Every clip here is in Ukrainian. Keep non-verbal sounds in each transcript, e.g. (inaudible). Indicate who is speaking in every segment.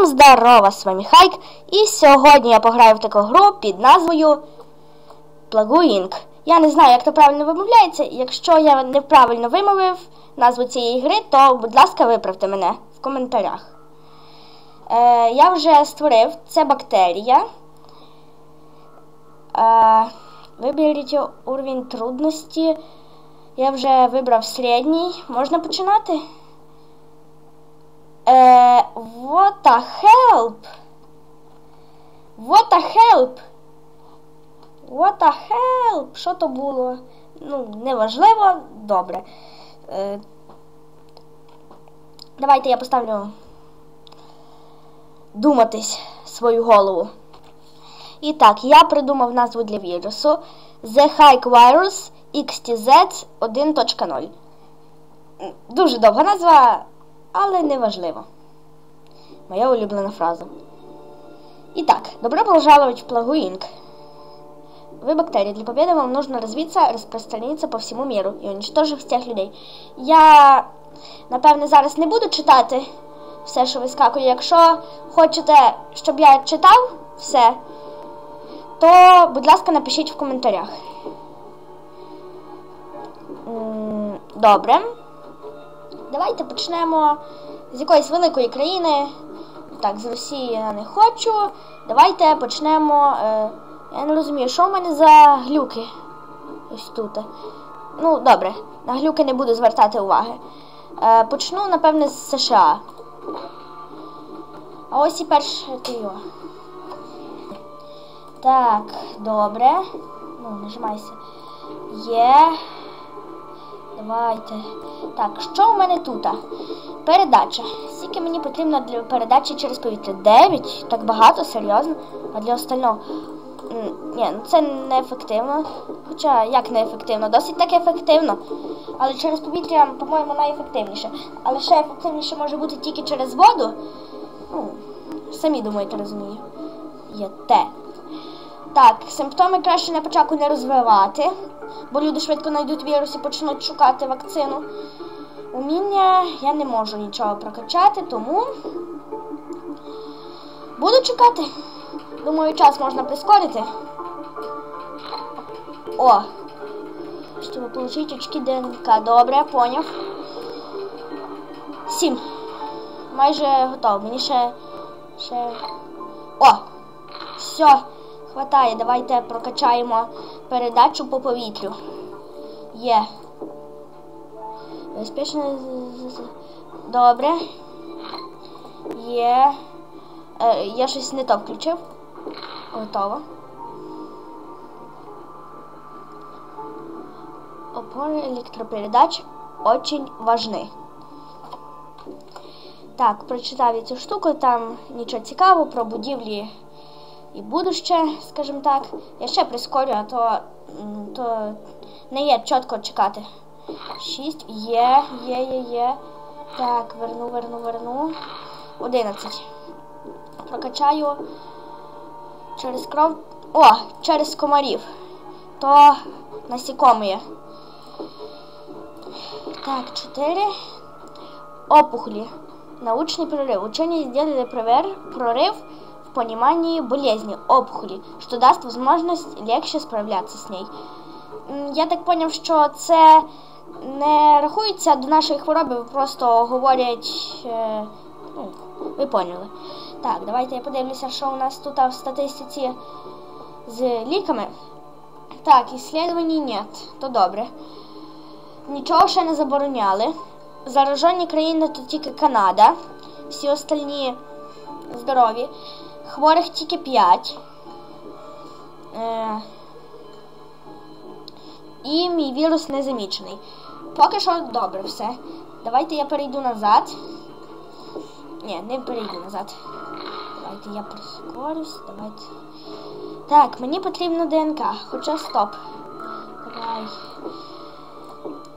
Speaker 1: Всім здорова, з вами Хайк. І сьогодні я пограю в таку гру під назвою Plague Я не знаю, як це правильно вимовляється. Якщо я неправильно вимовив назву цієї гри, то, будь ласка, виправте мене в коментарях. Е, Я вже створив це бактерія. Е, Виберіть уровень трудності. Я вже вибрав середній. Можна починати? Е, what the help? What the help? What the help? Що то було? Ну, неважливо, добре. Е, Давайте я поставлю думатись свою голову. І так, я придумав назву для вірусу The Hike Virus XTZ 1.0. Дуже довга назва, але не важливо. Моя улюблена фраза. Итак, добро пожаловать в Плагу Инк. Вы бактерии. Для победы вам нужно развиться, распространиться по всьому миру і уничтожить всіх людей. Я, напевне, зараз не буду читати все, що вискакує. Якщо хочете, щоб я читав все, то, будь ласка, напишіть в коментарях. Добре. Давайте почнемо з якоїсь великої країни. Так, з Росії я не хочу. Давайте почнемо. Е, я не розумію, що в мене за глюки. Ось тут. Ну, добре, на глюки не буду звертати уваги. Е, почну, напевне, з США. А ось і перше його. Так, добре. Ну, нажимайся. Є. Давайте. Так, що в мене тут? Передача. Скільки мені потрібно для передачі через повітря? 9? Так багато, серйозно. А для остального. Ні, ну це неефективно. Хоча як неефективно? Досить так ефективно. Але через повітря, по-моєму, найефективніше. Але ще ефективніше може бути тільки через воду. Ну, Самі думаєте, розумію. Є те. Так, симптоми краще на початку не розвивати, бо люди швидко знайдуть вірус і почнуть шукати вакцину. Уміння я не можу нічого прокачати, тому буду чекати. Думаю, час можна прискорити. О! Щоб отримати очки ДНК. Добре, поняв. Сім. Майже готово. Мені ще... ще... О! Все. Хватає, давайте прокачаємо передачу по повітрю. Є. Безпечно. Добре. Є. Е, я щось не то включив. Готово. Опори електропередач очень важны. Так, прочитав я цю штуку, там нічого цікавого про будівлі і будуще, скажімо так. Я ще прискорю, а то, то не є чітко чекати. 6. Є, є, є, є. Так, верну, верну, верну. 11. Прокачаю через кров. О, через комарів. То насікомі. Так, 4. Опухлі. Научний прорив. Учені сделали прорив в понимании болезни, опухоли, что даст возможность легче справлятися з нею. Я так поняв, що це не рахується до нашої хвороби, просто говорять. Е, ну, ви поняли. Так, давайте я подивлюся, що у нас тут в статистиці з ліками. Так, іслідувань нет, то добре. Нічого ще не забороняли. Заражені країни тут тільки Канада. Всі остальні здорові. Хворих тільки 5. Е, І мій вірус не замічений. Поки що добре все. Давайте я перейду назад. Ні, не перейду назад. Давайте я прискорюсь. Давайте. Так, мені потрібно ДНК. Хоча стоп. Давай.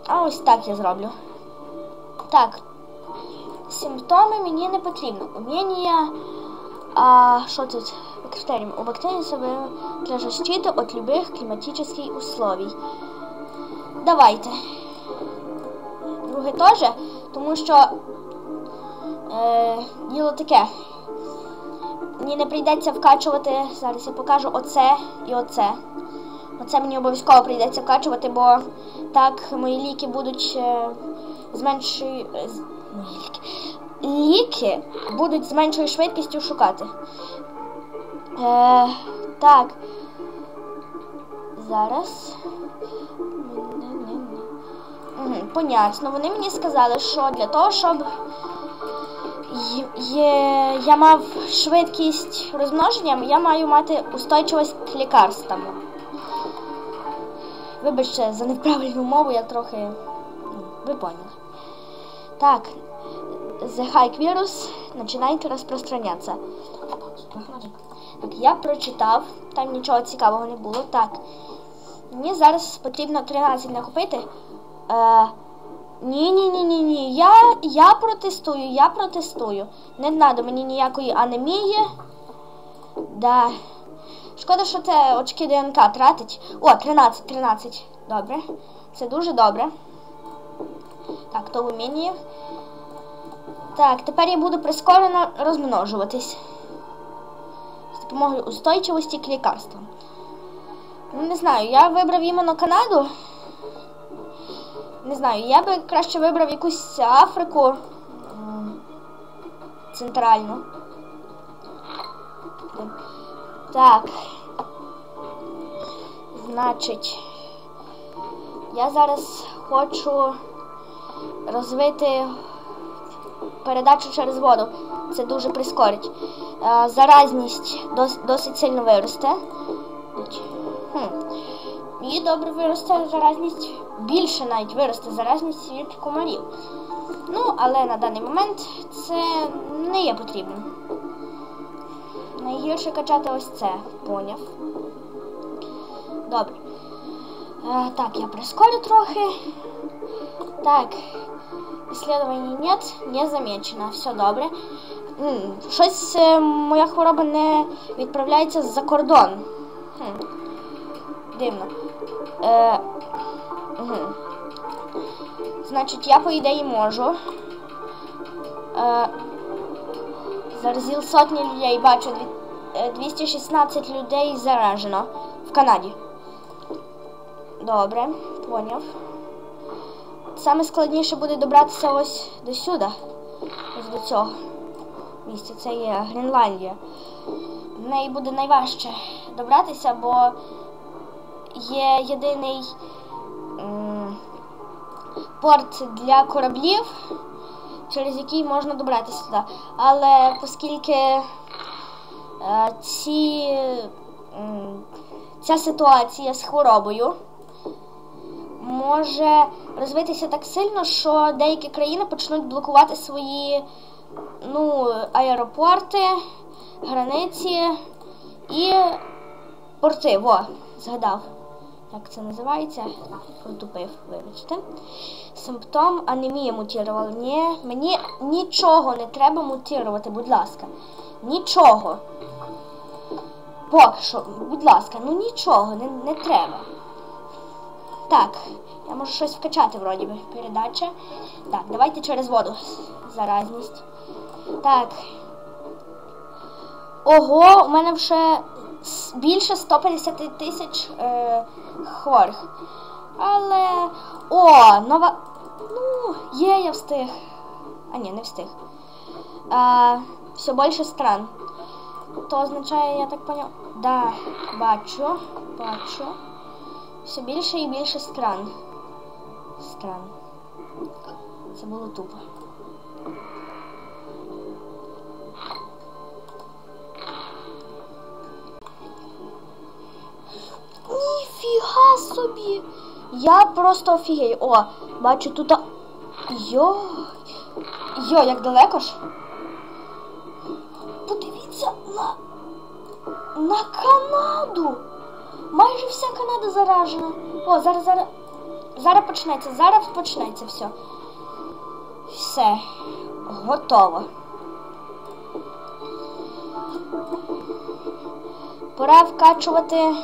Speaker 1: А ось так я зроблю. Так. Симптоми мені не потрібно. Уміння... А що тут? Бактерии. У бактерий себе для защиты от любых климатических условий. Давайте. Друге теж, тому що е, діло таке. мені не прийдеться вкачувати. Зараз я покажу оце і оце. Оце мені обов'язково прийдеться вкачувати, бо так мої ліки будуть е, з меншою. е, ліки. Будуть з меншою швидкістю шукати. Е, так. Зараз. Понятно. Вони мені сказали, що для того, щоб я мав швидкість розмноження, я маю мати устойчивість к. Вибачте, за неправильну мову я трохи. ну, Ви поняли. Так, the high virus починає розпространятися. Так, я прочитав, там нічого цікавого не було. Так. Мені зараз потрібно 13 накупити. Е, ні, ні. Я, я протестую, я протестую. Не треба мені ніякої анемії. Да. Шкода, що це очки ДНК тратить. О, 13, 13. Добре. Це дуже добре. Так, то вміння. Так, тепер я буду прискорено розмножуватись. З допомогою устойчивості к лікарствам. Ну, не знаю, я вибрав іменно Канаду. Не знаю, я би краще вибрав якусь Африку центральну. Так. Значить, я зараз хочу розвити передачу через воду. Це дуже прискорить. Е, Заразність дос- досить сильно виросте. Хм. І добре виросте заразність, більше навіть виросте заразність від комарів. Ну, але на даний момент це не є потрібним. Найгірше качати ось це, поняв. Добре. Е, так, я прискорю трохи. Так. Исследований нет, не замечено. Все добре. Щось е, моя хвороба не відправляється за кордон. Хм. Дивно. Е, угу. Значить, я по ідеї можу. Е, заразив сотні людей, бачу, е, 216 людей заражено в Канаді. Добре, поняв. Саме складніше буде добратися ось до сюди. Ось до цього місця. Це є Гренландія. В неї буде найважче добратися, бо є єдиний порт для кораблів, через який можна добратися туди. Але оскільки е, ці, ця ситуація з хворобою може розвитися так сильно, що деякі країни почнуть блокувати свої ну, аеропорти, границі і порти. Во, згадав. Як це називається? Протупив, вибачте. Симптом анемія мутірувала. Ні, мені нічого не треба мутірувати, будь ласка. Нічого. Поки що, будь ласка, ну нічого не, не треба. Так, я можу щось вкачати вроді би. Передача. Так, давайте через воду. Заразність. Так. Ого, у мене вже більше 150 тисяч е, хворих. Але. О, нова. Ну, є, я встиг. А ні, не встиг. А, все більше стран. То означає, я так поняв. Да, бачу, бачу. Все більше і більше стран. Стран. Це було тупо. Ніфіга собі! Я просто офігею. О, бачу тут. Йо. Йо, як далеко ж? Подивіться на. На Канаду! Майже вся Канада заражена. О, зараз, зараз. Зараз почнеться, зараз почнеться все. Все. Готово. Пора вкачувати.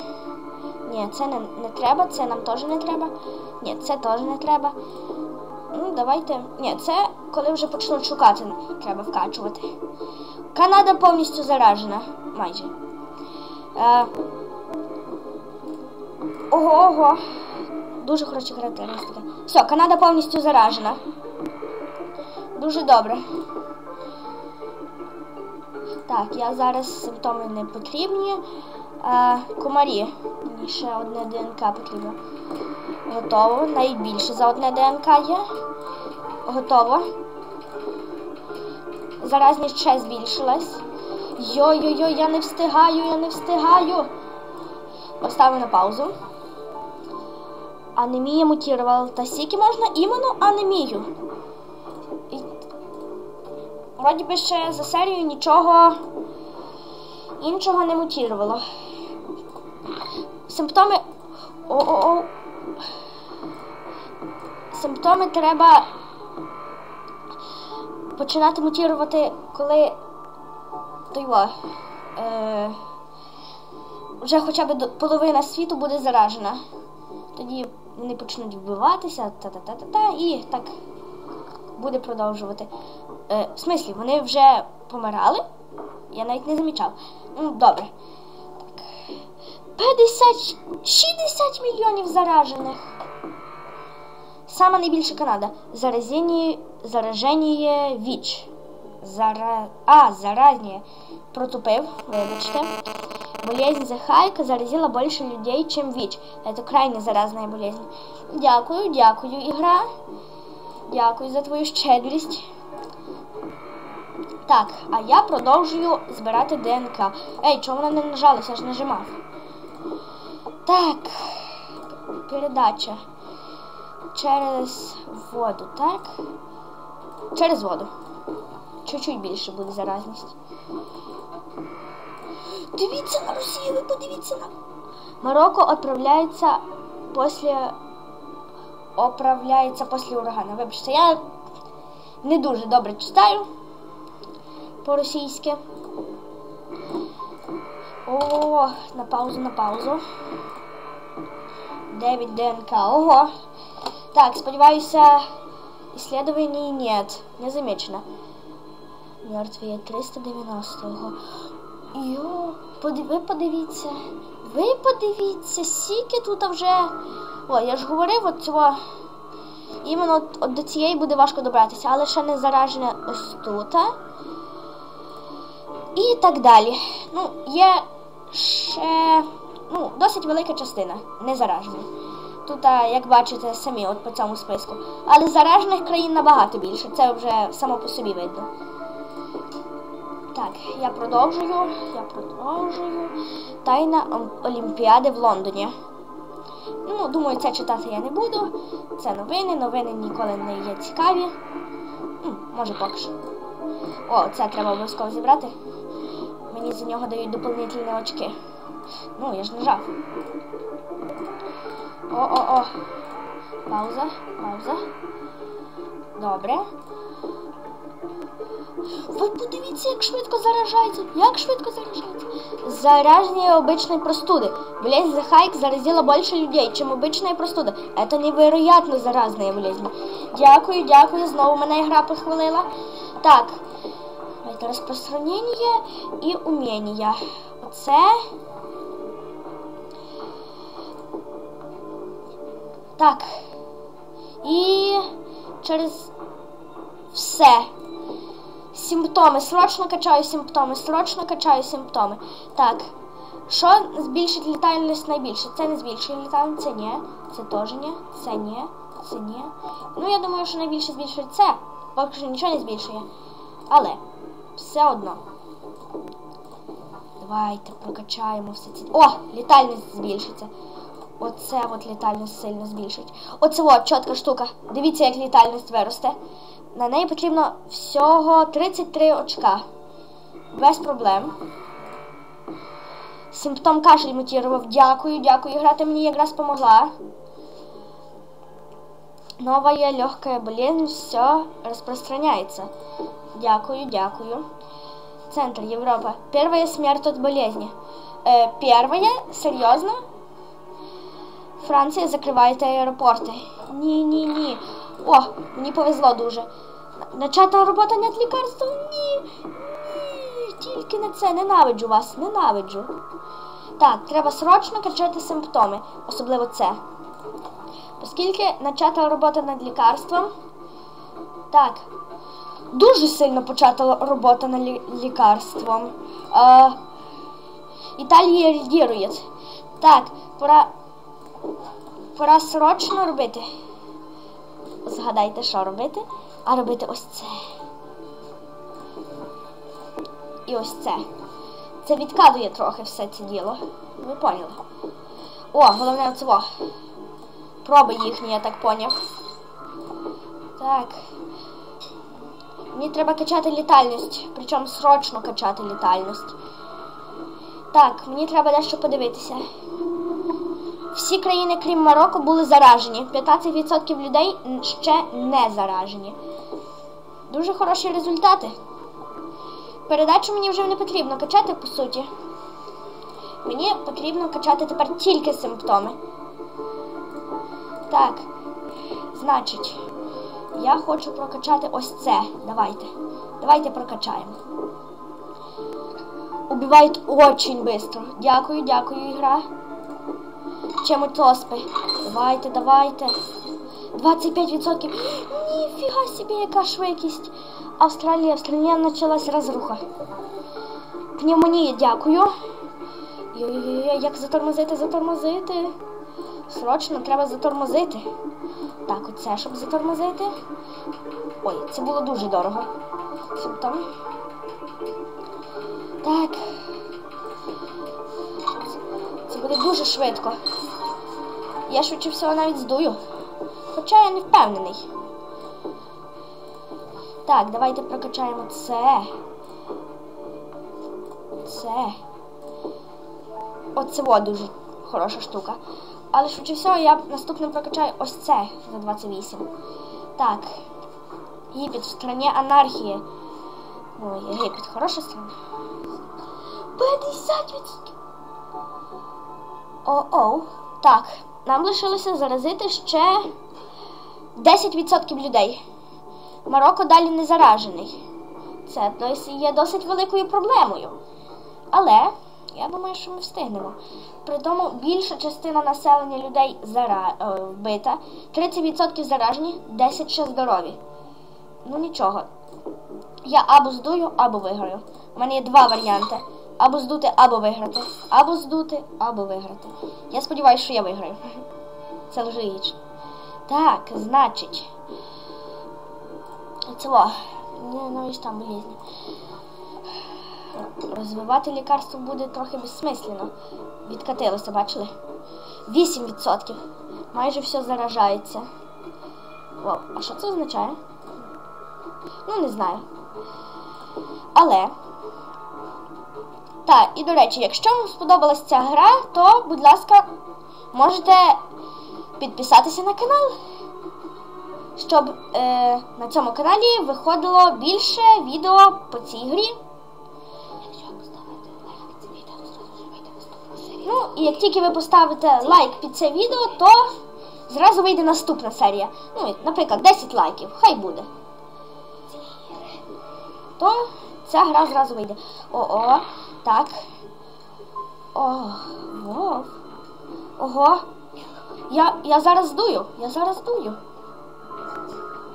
Speaker 1: Ні, це не, не треба, це нам теж не треба. Ні, це теж не треба. Ну, давайте. Ні, це коли вже почнуть шукати, треба вкачувати. Канада повністю заражена. Майже. Е, ого, ого. Дуже хороші характеристики. Все, Канада повністю заражена. Дуже добре. Так, я зараз симптоми не потрібні. А, комарі. Мені ще одне ДНК потрібно. Готово. Навіть більше за одне ДНК є. Готово. Заразність ще збільшилась. Йо-йо-йо, я не встигаю, я не встигаю. Поставлю на паузу. Анемія мутувала. Та скільки можна іменно анемію. І... Вроді би ще за серію нічого іншого не мутувало. Симптоми. О-о-о. Симптоми треба починати мутувати, коли той во, е, вже хоча б половина світу буде заражена. Тоді вони почнуть вбиватися, та-та-та-та-та, і так буде продовжувати. Е, в смислі, вони вже помирали? Я навіть не замічав. Ну, добре. Так. 50, 60 мільйонів заражених. Сама найбільша Канада. Заразення, зараження ВІЧ. Зара... А, заразні. Протупив, вибачте. Болезнь Захайка заразила больше людей, чем ВИЧ. Это крайне заразная болезнь. Дякую, дякую, ігра. Дякую за твою щедрість. Так, а я продовжую збирати ДНК. Ей, чому вона не нажалася? Я ж нажимав. Так. Передача. Через воду, так? Через воду. Чуть-чуть більше буде заразність. Дивіться на Росію, ви подивіться на. Марокко відправляється після. Оправляється після урагана. Вибачте, я не дуже добре читаю по-російськи. О, на паузу, на паузу. 9 ДНК. Ого. Так, сподіваюся, исследований нет. Не замечено. Мертві 390-го. Йо, поди- ви подивіться. Ви подивіться, скільки тут вже. О, я ж говорив, от цього. Іменно от, от до цієї буде важко добратися, але ще не заражене ось тут. І так далі. Ну, є ще ну, досить велика частина не заражених. Тут, як бачите, самі от по цьому списку. Але заражених країн набагато більше. Це вже само по собі видно. Так, я продовжую. Я продовжую. Тайна Олімпіади в Лондоні. Ну, думаю, це читати я не буду. Це новини. Новини ніколи не є цікаві. М, може поки що. О, це треба обов'язково зібрати. Мені за нього дають доповнительні очки. Ну, я ж нажав. О-о-о. Пауза, пауза. Добре. Ви подивіться, як швидко заражається. Як швидко заражається. Заражение обычной простуды. Болезнь Захайк заразила больше людей, чем обычная простуда. Это невероятно заразная болезнь. Дякую, дякую. Знову мене гра похвалила. Так. Это розпространення і уміння. Оце. Так. І через все. Симптоми. Срочно качаю симптоми. Срочно качаю симптоми. Так. Що збільшить літальність найбільше? Це не збільшує літальність, це ні. Це теж ні. Це ні. Це ні. Ну, я думаю, що найбільше збільшує це. Поки що нічого не збільшує. Але все одно. Давайте прокачаємо все це. О! Літальність збільшиться. Оце от літальність сильно збільшить. Оце от чітка штука. Дивіться, як літальність виросте. На неї потрібно всього 33 очка. Без проблем. Симптом кашель мутував. Дякую, дякую. Гра ти мені якраз помогла. Новая легкая болезнь, все распространяется. Дякую, дякую. Центр Европа. Первая смерть от болезни. Э, первая? Серьезно? Аеропорти. Ні, ні, ні. О, мені повезло дуже. Начата робота нет лікарства? Ні. Ні. тільки не це, ненавиджу вас, ненавиджу. Так, треба срочно качати симптоми, особливо це. Оскільки почата робота над лікарством. Так. Дуже сильно почата робота над лі- лікарством. Е, Італія лідірує. Так, пора. Пора срочно робити. Згадайте, що робити, а робити ось це. І ось це. Це відкадує трохи все це діло. Ви поняли? О, головне оцево. Проби їхні, я так поняв. Так. Мені треба качати літальність. Причому срочно качати літальність. Так, мені треба дещо подивитися. Всі країни, крім Марокко, були заражені. 15% людей ще не заражені. Дуже хороші результати. Передачу мені вже не потрібно качати, по суті. Мені потрібно качати тепер тільки симптоми. Так, значить, я хочу прокачати ось це. Давайте. Давайте прокачаємо. Убивають очень быстро. Дякую, дякую, ігра. Чему тоспи? Давайте, давайте. 25%. Ніфіга собі, яка швидкість. Австралія, Австралія почалась розруха. Пневмонія, дякую. Йой-йой-йой, як затормозити, затормозити. Срочно треба затормозити. Так, оце, щоб затормозити. Ой, це було дуже дорого. Симптом. Так. Це буде дуже швидко. Я швидше всього навіть здую. Хоча я не впевнений. Так, давайте прокачаємо це. Це. Оце во дуже хороша штука. Але швидше всього я наступним прокачаю ось це за 28. Так. Єгипет в стране анархії. Ой, Єгипет, хороша страна. 50%. О-оу. Так, нам лишилося заразити ще 10% людей. Марокко далі не заражений. Це досі є досить великою проблемою. Але я думаю, що ми встигнемо. При тому більша частина населення людей зара... е, вбита, 30% заражені, 10% ще здорові. Ну нічого. Я або здую, або виграю. У мене є два варіанти. Або здути, або виграти. Або здути, або виграти. Я сподіваюся, що я виграю. (laughs) Це логічно. Так, значить. Цього. Ну і там болізні. Розвивати лікарство буде трохи безсмислено. Відкатилося, бачили? 8%. Майже все заражається. Вау, а що це означає? Ну, не знаю. Але. Так, і до речі, якщо вам сподобалась ця гра, то, будь ласка, можете підписатися на канал, щоб е, на цьому каналі виходило більше відео по цій грі. Ну, і як тільки ви поставите лайк під це відео, то зразу вийде наступна серія. Ну, наприклад, 10 лайків, хай буде. То ця гра зразу вийде. О-о, так. О, вов. Ого. Я, я зараз здую. Я зараз здую.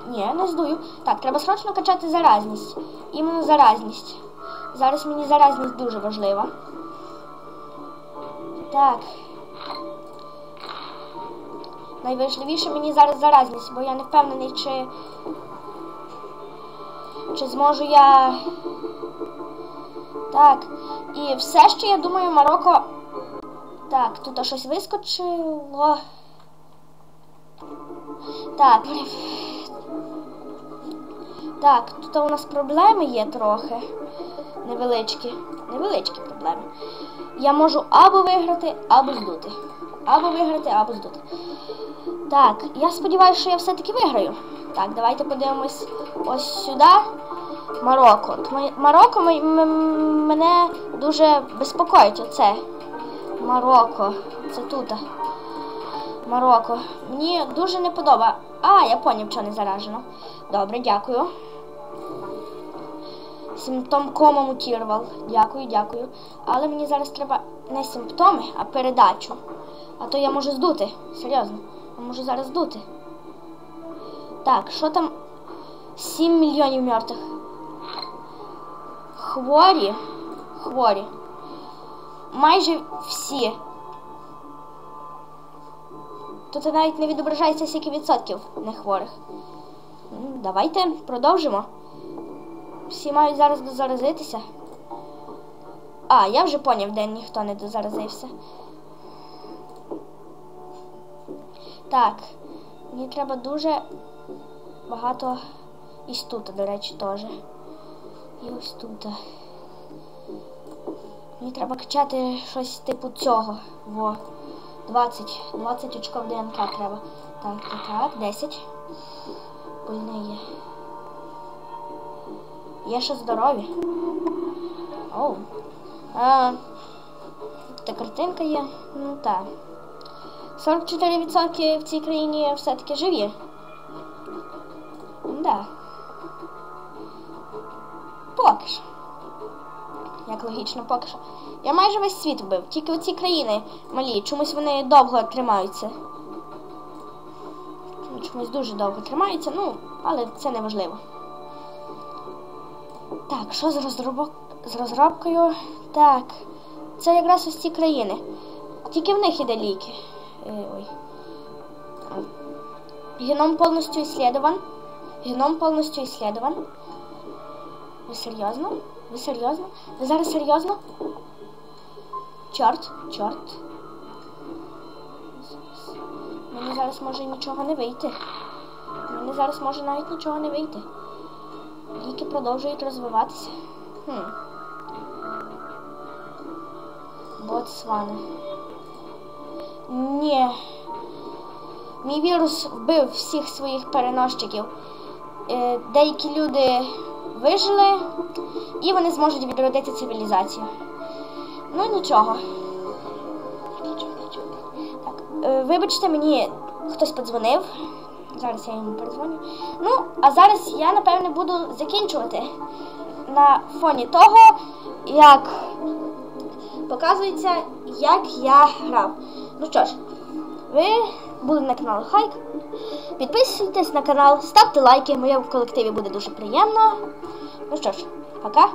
Speaker 1: Ні, не здую. Так, треба срочно качати заразність. Іменно заразність. Зараз мені заразність дуже важлива. Так. Найважливіше мені зараз заразність, бо я не впевнений, чи. Чи зможу я. Так. І все ще, я думаю, Марокко. Так, тут щось вискочило. Так. Так, тут у нас проблеми є трохи. Невеличкі. Невеличкі проблеми. Я можу або виграти, або здути. Або виграти, або здути. Так, я сподіваюся, що я все-таки виграю. Так, давайте подивимось ось сюди. Марокко. От Марокко мене дуже безпокоїть оце. Марокко. Це тут. Марокко. Мені дуже не подобає. А, я поняв, що не заражено. Добре, дякую. Симптомкома мутірував. Дякую, дякую. Але мені зараз треба не симптоми, а передачу. А то я можу здути. Серйозно. Я можу зараз здути. Так, що там? 7 мільйонів мертвих. Хворі. Хворі. Майже всі. Тут навіть не відображається скільки відсотків нехворих. Давайте продовжимо. Всі мають зараз дозаразитися. А, я вже поняв, де ніхто не дозаразився. Так, мені треба дуже багато і тут, до речі, теж. І ось тут. Мені треба качати щось типу цього. Во. 20. 20 очков ДНК треба. Так, так, так, 10. Пильне є. Є ще здорові. Оу. А, та картинка є. Ну так. 44% в цій країні все-таки живі. Як поки що. Я майже весь світ вбив. Тільки оці країни малі. Чомусь вони довго тримаються. Чомусь дуже довго тримаються, ну, але це не важливо. Так, що з розробок... з розробкою? Так. Це якраз ось ці країни. Тільки в них іде ліки. Е, ой. Геном повністю исследован. Геном повністю исследован. Серйозно? Ви серйозно? Ви зараз серйозно? Чорт, чорт. Мені зараз може нічого не вийти. Мені зараз може навіть нічого не вийти. Ліки продовжують розвиватися. Хм. Ботсвана. Ні. Мій вірус вбив всіх своїх переносчиків. Е, деякі люди вижили і вони зможуть відродити цивілізацію. Ну нічого. Так, е, вибачте, мені хтось подзвонив. Зараз я йому передзвоню. Ну, а зараз я, напевне, буду закінчувати на фоні того, як показується, як я грав. Ну що ж, ви були на каналі Хайк. Підписуйтесь на канал, ставте лайки, моєму колективі буде дуже приємно. Ну що ж, пока.